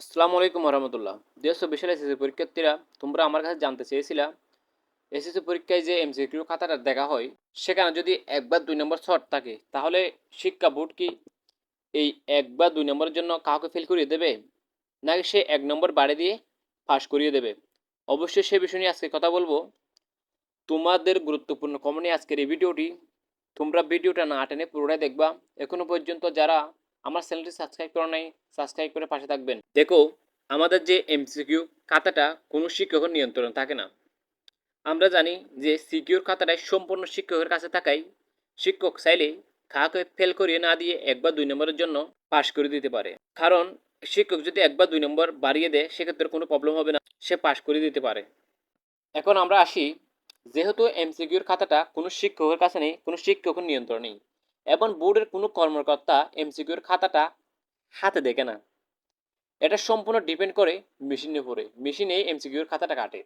আসসালামু আলাইকুম রহমতুল্লাহ দুই বিশাল এসএসসি পরীক্ষার্থীরা, তোমরা আমার কাছে জানতে চেয়েছিলা, এসএসসি পরীক্ষায় যে এমসিকিউ খাতাটা দেখা হয়, সেখানে যদি এক বা দুই নম্বর শর্ট থাকে, তাহলে শিক্ষা বোর্ড কি এই এক বা দুই নম্বরের জন্য কাউকে ফেল করিয়ে দেবে? নাকি সে এক নম্বর বাড়ি দিয়ে পাস করিয়ে দেবে? অবশ্যই সে বিষয় নিয়ে আজকে কথা বলব। তোমাদের গুরুত্বপূর্ণ কমনে আজকের এই ভিডিওটি, তোমরা ভিডিওটা না টেনে পুরোটাই দেখবা। এখনও পর্যন্ত যারা আমার চ্যানেলটি সাবস্ক্রাইব করা নাই, সাবস্ক্রাইব করে পাশে থাকবেন। দেখো, আমাদের যে এমসিকিউ খাতাটা কোনো শিক্ষকের নিয়ন্ত্রণ থাকে না। আমরা জানি যে সিকিউর খাতাটাই সম্পূর্ণ শিক্ষকের কাছে থাকাই। শিক্ষক চাইলে কাকে ফেল করিয়ে না দিয়ে এক বা দুই নম্বরের জন্য পাশ করে দিতে পারে। কারণ, শিক্ষক যদি এক বা দুই নম্বর বাড়িয়ে দেয়, সেক্ষেত্রে কোনো প্রবলেম হবে না, সে পাশ করে দিতে পারে। এখন আমরা আসি, যেহেতু এমসিকিউর খাতাটা কোনো শিক্ষকের কাছে নেই, কোনো শিক্ষকের নিয়ন্ত্রণ নেই। এবং বোর্ডের কোনো কর্মকর্তা এমসিকিউর খাতাটা হাতে দেখে না। এটা সম্পূর্ণ ডিপেন্ড করে মেশিনের উপরে। মেশিনে এমসিকিউর খাতাটা কাটে।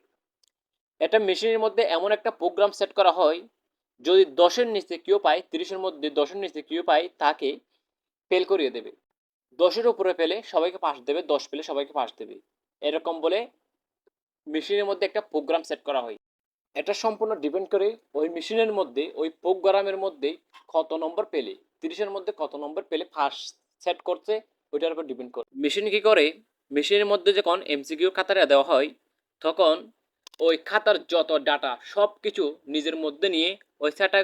এটা মেশিনের মধ্যে এমন একটা প্রোগ্রাম সেট করা হয়, যদি দশের নিচে কেউ পায়, তিরিশের মধ্যে দশের নিচে কেউ পায়, তাকে ফেল করিয়ে দেবে। দশের উপরে পেলে সবাইকে পাস দেবে, দশ পেলে সবাইকে পাস দেবে। এরকম বলে মেশিনের মধ্যে একটা প্রোগ্রাম সেট করা হয়। এটা সম্পূর্ণ ডিপেন্ড করে ওই মেশিনের মধ্যে, ওই প্রোগ্রামের মধ্যে কত নম্বর পেলে, তিরিশের মধ্যে কত নম্বর পেলে ফার্স্ট সেট করছে, ওইটার উপর ডিপেন্ড করে। মেশিন কি করে? মেশিনের মধ্যে যখন এমসিকিউ খাতাটা দেওয়া হয়, তখন ওই খাতার যত ডাটা সব কিছু নিজের মধ্যে নিয়ে ওই খাতা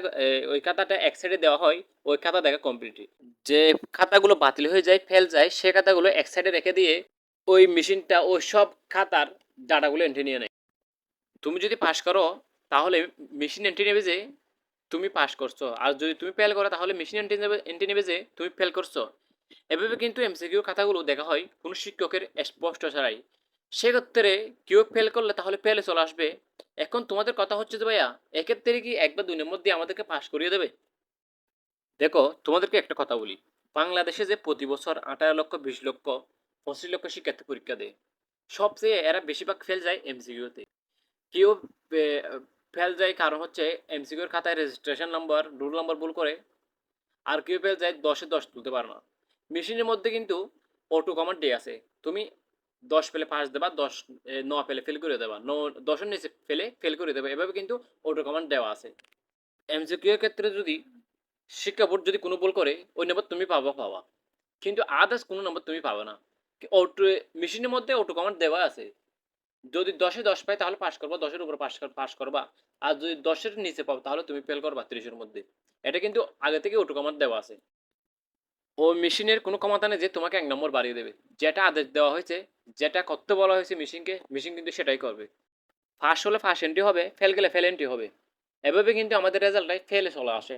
ওই খাতাটা এক সাইডে দেওয়া হয়, ওই খাতা দেখা কমপ্লিট যে খাতাগুলো বাতিল হয়ে যায় ফেল যায়, সে খাতাগুলো এক সাইডে রেখে দিয়ে ওই মেশিনটা ওই সব খাতার ডাটাগুলো এন্ট্রি নিয়ে নেয়। তুমি যদি পাশ করো, তাহলে মেশিন এন্ট্রি নেবে যে তুমি পাশ করছ। আর যদি তুমি ফেল করো, তাহলে মেশিন এন্ট্রি নেবে এন্ট্রি নেবে যে তুমি ফেল করছ। এভাবে কিন্তু এমসিকিউ খাতাগুলো দেখা হয় কোনো শিক্ষকের স্পষ্ট ছাড়াই সেক্ষেত্রে কেউ ফেল করলে তাহলে ফেলে চলে আসবে। এখন তোমাদের কথা হচ্ছে যে ভাইয়া, এক্ষেত্রে কি এক বা দুই দিয়ে আমাদেরকে পাশ করিয়ে দেবে? দেখো, তোমাদেরকে একটা কথা বলি। বাংলাদেশে যে প্রতি বছর আঠারো লক্ষ, বিশ লক্ষ, পঁচিশ লক্ষ শিক্ষার্থী পরীক্ষা দেয়, সবচেয়ে এরা বেশিরভাগ ফেল যায় এমসিকিউতে কেউ ফেল যায় কারণ হচ্ছে এমসিকিউর খাতায় রেজিস্ট্রেশন নাম্বার রুল নাম্বার ভুল করে আর কেউ ফেল যায় দশে দশ তুলতে পারে না। মেশিনের মধ্যে কিন্তু অটো কমান্ড ডে আছে। তুমি দশ পেলে পাঁচ দেবা, দশ ন পেলে ফেল করে দেবা, ন, দশের নিচে ফেলে ফেল করে দেবা, এভাবে কিন্তু অটো কমান্ড দেওয়া আছে। এমসিকিউ এর ক্ষেত্রে যদি শিক্ষা বোর্ড যদি কোনো ভুল করে, ওই নম্বর তুমি পাবা পাবা। কিন্তু আদার্স কোনো নম্বর তুমি পাবে না। অটো মেশিনের মধ্যে অটো কমান্ড দেওয়া আছে। যদি দশে দশ পাই তাহলে পাশ করবা, দশের উপরে পাস পাস করবা। আর যদি দশের নিচে পাও, তাহলে তুমি ফেল করবা তিরিশের মধ্যে। এটা কিন্তু আগে থেকে অটো কমান্ড দেওয়া আছে। ও মেশিনের কোনো ক্ষমতা নেই যে তোমাকে এক নম্বর বাড়িয়ে দেবে। যেটা আদেশ দেওয়া হয়েছে, যেটা করতে বলা হয়েছে মেশিনকে, মেশিন কিন্তু সেটাই করবে। ফার্স্ট হলে ফার্স্ট এন্ট্রি হবে ফেল গেলে ফেল এন্ট্রি হবে। এভাবে কিন্তু আমাদের রেজাল্টটাই ফেলে চলে আসে।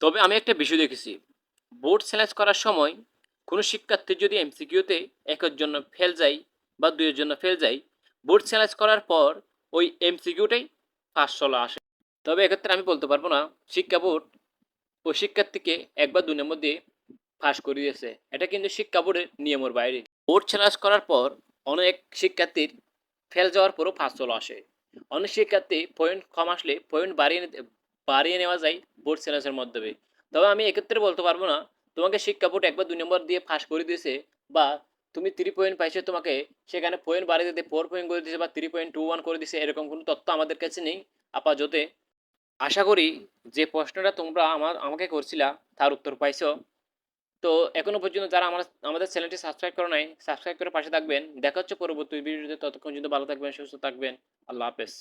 তবে আমি একটা বিষয় দেখেছি। বোর্ড সিলেক্ট করার সময় কোনো শিক্ষার্থী যদি এমসিকিউতে একের জন্য ফেল যায় বা দুইয়ের জন্য ফেল যায় বোর্ড সিলেক্ট করার পর ওই এমসিকিউটাই পাস চলে আসে। তবে এক্ষেত্রে আমি বলতে পারব না, শিক্ষা বোর্ড ওই শিক্ষার্থীকে একবার দুই নম্বর দিয়ে করে দিয়েছে এটা কিন্তু শিক্ষা বোর্ডের নিয়মের বাইরে। বোর্ড সিলেক্ট করার পর অনেক শিক্ষার্থীর ফেল যাওয়ার পরও ফাঁস চলে আসে। অনেক শিক্ষার্থী পয়েন্ট কম আসলে পয়েন্ট বাড়িয়ে বাড়িয়ে নেওয়া যায় বোর্ড সিলেক্টের মাধ্যমে। তবে আমি এক্ষেত্রে বলতে পারব না, তোমাকে শিক্ষা বোর্ড একবার দুই নম্বর দিয়ে ফাঁস করে দিয়েছে বা তুমি থ্রি পয়েন্ট পাইছো তোমাকে, সেখানে পয়েন্ট বাড়িয়ে দিতে ফোর পয়েন্ট করে দিয়েছে বা থ্রি পয়েন্ট টু ওয়ান করে দিয়েছে, এরকম কোনো তথ্য আমাদের কাছে নেই। আপাতত আশা করি যে প্রশ্নটা তোমরা আমার, আমাকে করছিলা, তার উত্তর পাইছো। তো এখনও পর্যন্ত যারা আমার, আমাদের চ্যানেলটি সাবস্ক্রাইব করো নাই সাবস্ক্রাইব করে পাশে থাকবেন। দেখা হচ্ছে পরবর্তী ভিডিওতে ততক্ষণ পর্যন্ত ভালো থাকবেন, সুস্থ থাকবেন। আল্লাহ হাফেজ।